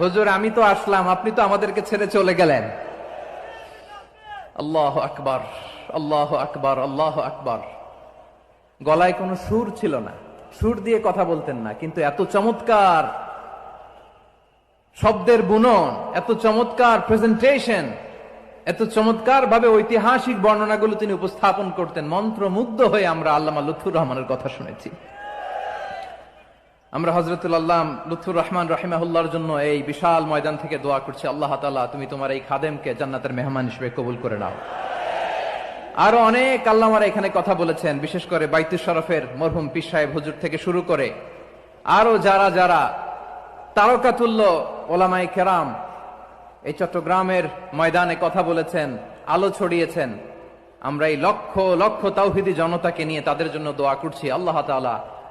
হুজুর আমি তো আসলাম আপনি তো আমাদেরকে ছেড়ে চলে গেলেন। আল্লাহ আকবার আল্লাহ আকবার আল্লাহ আকবার। গলায় কোনো সুর ছিল না। সুর দিয়ে কথা বলতেন না কিন্তু এত চমৎকার শব্দের বুনন এত চমৎকার প্রেজেন্টেশন এত চমৎকার ভাবে ঐতিহাসিক বর্ণনাগুলো তিনি উপস্থাপন করতেন। মন্ত্রমুগ্ধ হয়ে আমরা আল্লামা লুথুর রহমানের কথা শুনেছি। আমরা হজরতুল্লাহ লুথুর রহমান রহিমাহুল্লাহর জন্য এই বিশাল ময়দান থেকে দোয়া করছি, আল্লাহ তালা তুমি তোমার এই খাদেমকে জান্নাতের মেহমান হিসেবে কবুল করে নাও। আরও অনেক আল্লামারা এখানে কথা বলেছেন, বিশেষ করে বাইতুল শরফের মরহুম পীর সাহেব হুজুর থেকে শুরু করে আরও যারা যারা তারকাতুল্য ওলামাই কেরাম এই চট্টগ্রামের ময়দানে কথা বলেছেন, আলো ছড়িয়েছেন, আমরা এই লক্ষ লক্ষ তাওহিদি জনতাকে নিয়ে তাদের জন্য দোয়া করছি, আল্লাহ তাআলা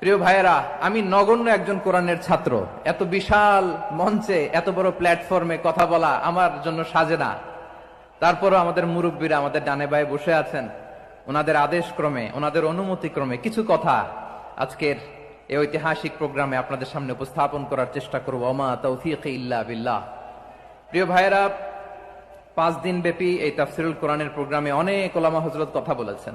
প্রিয় ভাইয়েরা, আমি নগণ্য একজন কোরআনের ছাত্র। এত বিশাল মঞ্চে, এত বড় প্ল্যাটফর্মে কথা বলা আমার জন্য সাজে না। তারপরও আমাদের মুরব্বীরা আমাদের ডানে বায়ে বসে আছেন। ওনাদের আদেশ ক্রমে, ওনাদের অনুমতি ক্রমে কিছু কথা আজকের এই ঐতিহাসিক প্রোগ্রামে আপনাদের সামনে উপস্থাপন করার চেষ্টা করব। অমা তৌফিক ইল্লা বিল্লাহ। প্রিয় ভাইয়েরা, পাঁচ দিন ব্যাপী এই তাফসিরুল কোরআনের প্রোগ্রামে অনেক ওলামা হজরত কথা বলেছেন।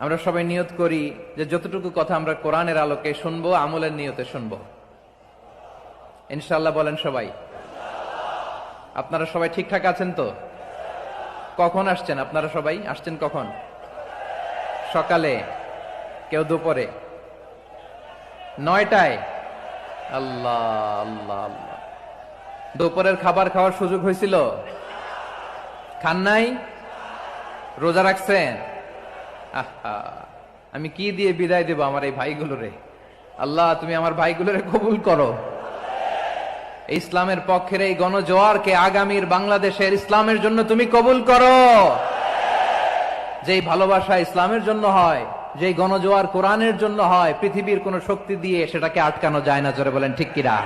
আমরা সবাই নিয়ত করি যে যতটুকু কথা আমরা কোরআনের আলোকে শুনব, আমলের নিয়তে শুনব। ইনশাল্লাহ বলেন সবাই। আপনারা সবাই ঠিকঠাক আছেন তো? কখন আসছেন? আপনারা সবাই আসছেন কখন? সকালে? কেউ দুপুরে? নয়টায়? আল্লাহ আল্লাহ আল্লাহ। দুপুরের খাবার খাওয়ার সুযোগ হয়েছিল? খান নাই? রোজা রাখছেন? আমি কি দিয়ে বিদায় দেব আমার এই ভাইগুলোরে? আল্লাহ, তুমি আমার ভাইগুলোরে কবুল করো। ইসলামের পক্ষের এই গণজোয়ারকে আগামীর বাংলাদেশের ইসলামের জন্য তুমি কবুল করো। যেই ভালোবাসা ইসলামের জন্য হয়, যেই গণজোয়ার কোরআনের জন্য হয়, পৃথিবীর কোন শক্তি দিয়ে সেটাকে আটকানো যায় না, জোরে বলেন ঠিক কিরা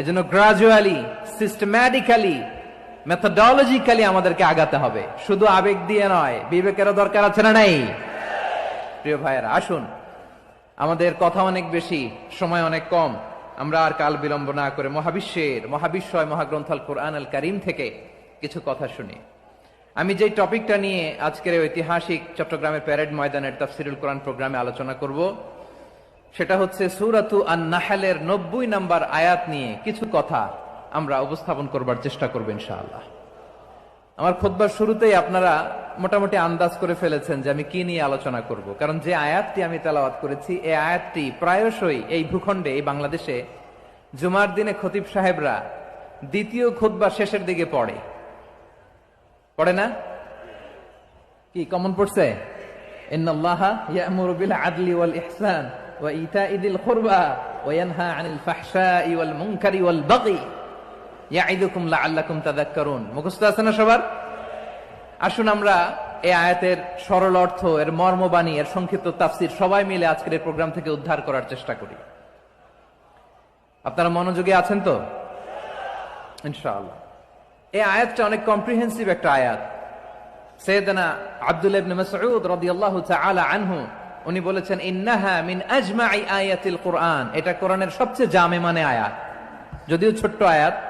এজন্য গ্রাজুয়ালি সিস্টেম্যাটিক্যালি মেথোডলজিক্যালি আমাদেরকে আগাতে হবে। শুধু আবেগ দিয়ে নয়, বিবেকেরও দরকার আছে না নাই? প্রিয় ভাইয়েরা, আসুন। আমাদের কথা অনেক বেশি, সময় অনেক কম। আমরা আর কাল বিলম্ব না করে মহাবিশ্বের, মহাবিশ্বয় মহাগ্রন্থাল কোরআন আল করিম থেকে কিছু কথা শুনি। আমি যে টপিকটা নিয়ে আজকের ঐতিহাসিক চট্টগ্রামের প্যারেড ময়দানের তাফসিরুল কোরআন প্রোগ্রামে আলোচনা করব, সেটা হচ্ছে সুরাতু আন নাহালের নব্বই নাম্বার আয়াত নিয়ে কিছু কথা। আমরা উপস্থাপন করবার চেষ্টা করব ইনশাআল্লাহ। আমার খোদবার শুরুতেই আপনারা মোটামুটি আন্দাজ করে ফেলেছেন যে আমি কি নিয়ে আলোচনা করব। কারণ যে আয়াতটি আমি তেলাওয়াত করেছি, এই আয়াতটি প্রায়শই এই ভূখণ্ডে, এই বাংলাদেশে জুমার দিনে খতিব সাহেবরা দ্বিতীয় খোদবা শেষের দিকে পড়ে। পড়ে না? কি, কমন পড়ছে? আদলি ইহসান ওয়া ইতাই দিল কুরবা ওয়া ইয়ানহা আনিল লাআল্লাকুম মুখস্থ আছে না সবার? আসুন আমরা এই আয়াতের সরল অর্থ, এর মর্মবাণী এর সংক্ষিপ্ত সবাই মিলে আজকের এই প্রোগ্রাম থেকে উদ্ধার করার চেষ্টা করি। আপনারা মনোযোগী আছেন তো? ইনশাআল্লাহ। এই আয়াতটা অনেক কম্প্রিহেন্সিভ একটা আয়াত। সৈয়দনা আব্দুল ইবনে মাসউদ রাদিয়াল্লাহু তাআলা আনহু, উনি বলেছেন, ইন্নাহা মিন আজমাই আয়াতিল কোরআন। এটা কোরআনের সবচেয়ে জামে মানে আয়াত। যদিও ছোট্ট আয়াত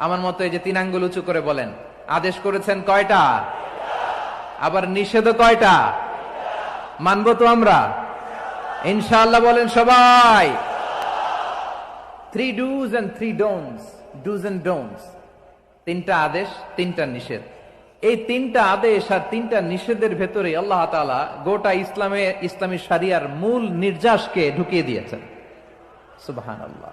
আমার মতো এই যে তিন আঙ্গুল উঁচু করে বলেন। আদেশ করেছেন কয়টা? আবার নিষেধও কয়টা? মানবো তো আমরা। ইনশাআল্লাহ বলেন সবাই। Three dos and three don'ts dos and don'ts তিনটা আদেশ, তিনটা নিষেধ। এই তিনটা আদেশ আর তিনটা নিষেধের ভেতরে আল্লাহ তাআলা গোটা ইসলামে, ইসলামী সারিয়ার মূল নির্যাসকে ঢুকিয়ে দিয়েছেন। সুবাহান আল্লাহ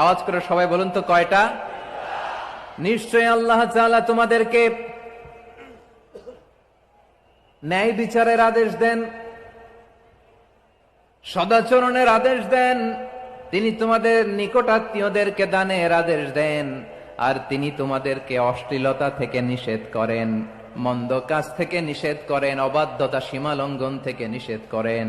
আওয়াজ করে সবাই বলুন তো কয়টা? নিশ্চয় আল্লাহ তোমাদেরকে ন্যায় বিচারের আদেশ দেন, সদাচরণের আদেশ দেন, তিনি তোমাদের নিকটাত্মীয়দেরকে দানের আদেশ দেন, আর তিনি তোমাদেরকে অশ্লীলতা থেকে নিষেধ করেন, মন্দ কাজ থেকে নিষেধ করেন, অবাধ্যতা সীমা লঙ্ঘন থেকে নিষেধ করেন।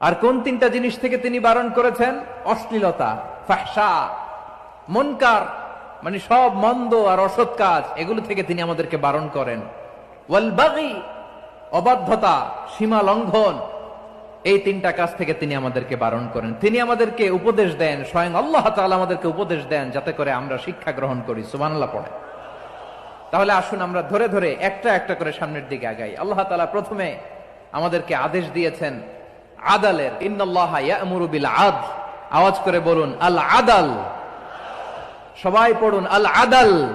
আর কোন তিনটা জিনিস থেকে তিনি বারণ করেছেন? অশ্লীলতা ফাহসা মনকার মানে সব মন্দ আর অসৎ কাজ, এগুলো থেকে তিনি আমাদেরকে বারণ করেন। ওয়াল বাগি, অবাধ্যতা, সীমা লঙ্ঘন, এই তিনটা কাজ থেকে তিনি আমাদেরকে বারণ করেন। তিনি আমাদেরকে উপদেশ দেন, স্বয়ং আল্লাহ তাআলা আমাদেরকে উপদেশ দেন, যাতে করে আমরা শিক্ষা গ্রহণ করি। সুবহানাল্লাহ পড়ে। তাহলে আসুন আমরা ধরে ধরে একটা একটা করে সামনের দিকে আগাই। আল্লাহ তাআলা প্রথমে আমাদেরকে আদেশ দিয়েছেন আদালের। আদ আওয়াজ করে বলুন, আল আদাল। সবাই পড়ুন, আল আদাল।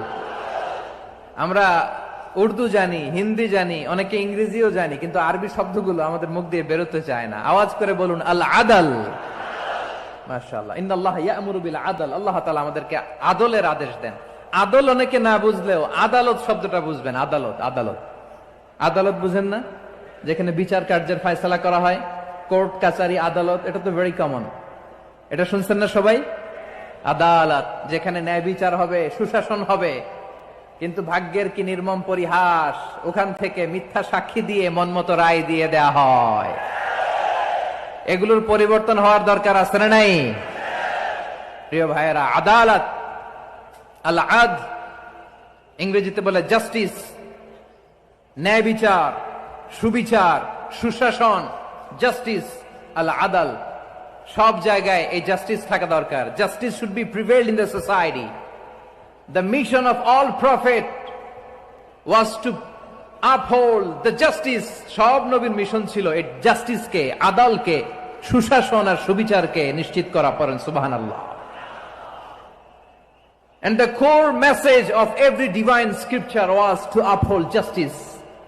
আমরা উর্দু জানি, হিন্দি জানি, অনেকে ইংরেজিও জানি, কিন্তু আরবি শব্দগুলো আমাদের মুখ দিয়ে বেরোতে চায় না। আওয়াজ করে বলুন, আল আদাল। বিল আদাল। আল্লাহ আমাদেরকে আদলের আদেশ দেন। আদল অনেকে না বুঝলেও আদালত শব্দটা বুঝবেন, আদালত আদালত। আদালত বুঝেন না? যেখানে বিচার কার্যের ফয়সালা করা হয় কোর্ট কাচারি আদালত, এটা তো ভেরি কমন এটা শুনছেন না সবাই? আদালত, যেখানে ন্যায় বিচার হবে, সুশাসন হবে। কিন্তু ভাগ্যের কি নির্মম পরিহাস, ওখান থেকে মিথ্যা সাক্ষী দিয়ে মনমতো রায় দিয়ে দেয়া হয়। এগুলোর পরিবর্তন হওয়ার দরকার আছে না নাই? প্রিয় ভাইয়েরা, আদালত আল আদ ইংরেজিতে বলে জাস্টিস, ন্যায় বিচার, সুবিচার, সুশাসন জাস্টিস আল আদাল সব জায়গায় এই জাস্টিস থাকা দরকার। Justice should be prevail in the society the mission of all prophet was to uphold the justice সব নবীন মিশন ছিল এই জাস্টিস জাস্টিসকে আদালকে সুশাসন আর সুবিচারকে নিশ্চিত করা পারেন সুবহান আল্লাহ And the core message of every divine scripture was to uphold justice.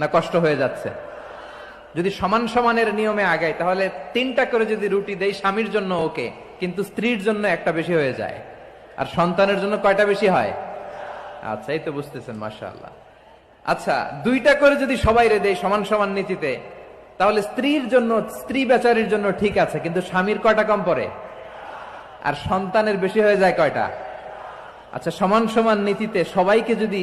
না কষ্ট হয়ে যাচ্ছে? যদি সমান সমানের নিয়মে আগাই তাহলে তিনটা করে যদি রুটি দেয় স্বামীর জন্য ওকে, কিন্তু স্ত্রীর জন্য একটা বেশি হয়ে যায়। আর সন্তানের জন্য কয়টা বেশি হয়? আচ্ছা এই তো বুঝতেছেন মাসা আল্লাহ আচ্ছা দুইটা করে যদি সবাই রে দেয় সমান সমান নীতিতে, তাহলে স্ত্রীর জন্য, স্ত্রী বেচারির জন্য ঠিক আছে, কিন্তু স্বামীর কয়টা কম পড়ে? আর সন্তানের বেশি হয়ে যায় কয়টা? আচ্ছা সমান সমান নীতিতে সবাইকে যদি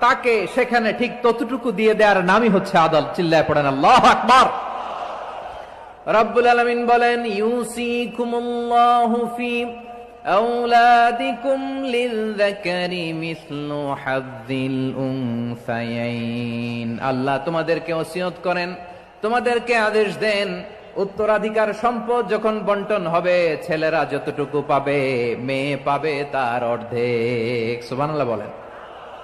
তাকে সেখানে ঠিক ততটুকু দিয়ে দেওয়ার নামই হচ্ছে আদাল চিল্লায় পড়েন আল্লাহ আকবার রব্বুল আলমিন বলেন ইউসিকুমুল্লাহু ফি أولادكم للذكر مثل حظ الأنثيين আল্লাহ তোমাদেরকে ওসিয়ত করেন তোমাদেরকে আদেশ দেন উত্তরাধিকার সম্পদ যখন বন্টন হবে ছেলেরা যতটুকু পাবে মেয়ে পাবে তার অর্ধেক সুবহানাল্লাহ বলেন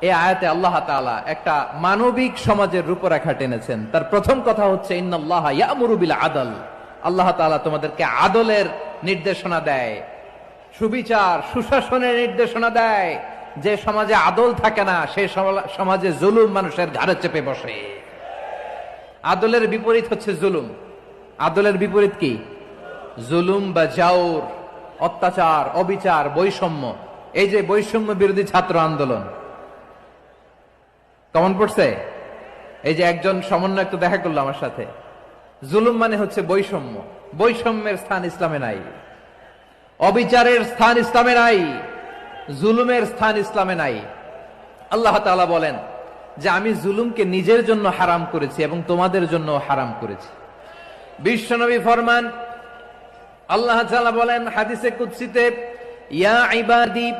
এই আয়াতে আল্লাহ তাআলা একটা মানবিক সমাজের রূপরেখা টেনেছেন। তার প্রথম কথা হচ্ছে আদল। আল্লাহ তাআলা তোমাদেরকে আদলের নির্দেশনা দেয়, সুবিচার, সুশাসনের নির্দেশনা দেয়। যে সমাজে আদল থাকে না, সে সমাজে জুলুম মানুষের ঘাড়ে চেপে বসে। আদলের বিপরীত হচ্ছে জুলুম। আদলের বিপরীত কি? জুলুম বা জাউর, অত্যাচার, অবিচার, বৈষম্য। এই যে বৈষম্য বিরোধী ছাত্র আন্দোলন কেমন পড়ছে? এই যে একজন সমন্বয় তো দেখা করল আমার সাথে। জুলুম মানে হচ্ছে বৈষম্য। বৈষম্যের স্থান ইসলামে নাই। অবিচারের স্থান ইসলামে নাই। জুলুমের স্থান ইসলামে নাই। আল্লাহ তাআলা বলেন যে আমি জুলুমকে নিজের জন্য হারাম করেছি এবং তোমাদের জন্য হারাম করেছি। বিশ্বনবী ফরমান আল্লাহ তাআলা বলেন হাদিসে কুৎসিতে ইয়া ইবাদি,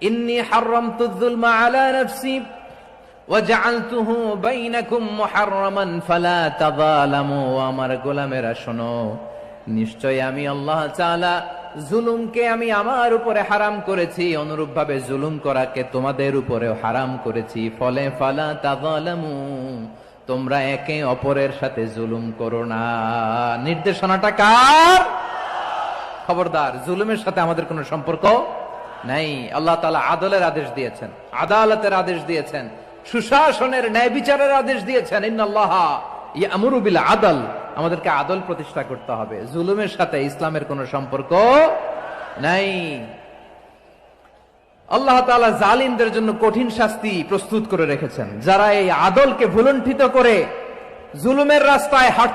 ইন্নী হারামতু যুলমা আলা নাফসি وَجَعَلْتُهُ بَيْنَكُمْ مُحَرَّمًا فَلَا تَظَالَمُوا আমার গোলামেরা শোনো নিশ্চয় আমি আল্লাহ তাআলা জুলুমকে আমি আমার উপরে হারাম করেছি অনুরূপ ভাবে জুলুম করাকে তোমাদের উপরেও হারাম করেছি ফলে ফালা তাযালামু তোমরা একে অপরের সাথে জুলুম করো না নির্দেশনাটা কার খবরদার জুলুমের সাথে আমাদের কোনো সম্পর্ক নাই আল্লাহ তালা আদলের আদেশ দিয়েছেন আদালতের আদেশ দিয়েছেন সুশাসনের ন্যায় বিচারের আদেশ দিয়েছেন। ইন্নাল্লাহ আদল। আমাদেরকে আদল প্রতিষ্ঠা করতে হবে। জুলুমের সাথে ইসলামের কোনো সম্পর্ক নাই। আল্লাহ তাআলা জালিমদের জন্য কঠিন শাস্তি প্রস্তুত করে রেখেছেন। যারা এই আদলকে ভুলণ্ঠিত করে জুলুমের রাস্তায় হাঁট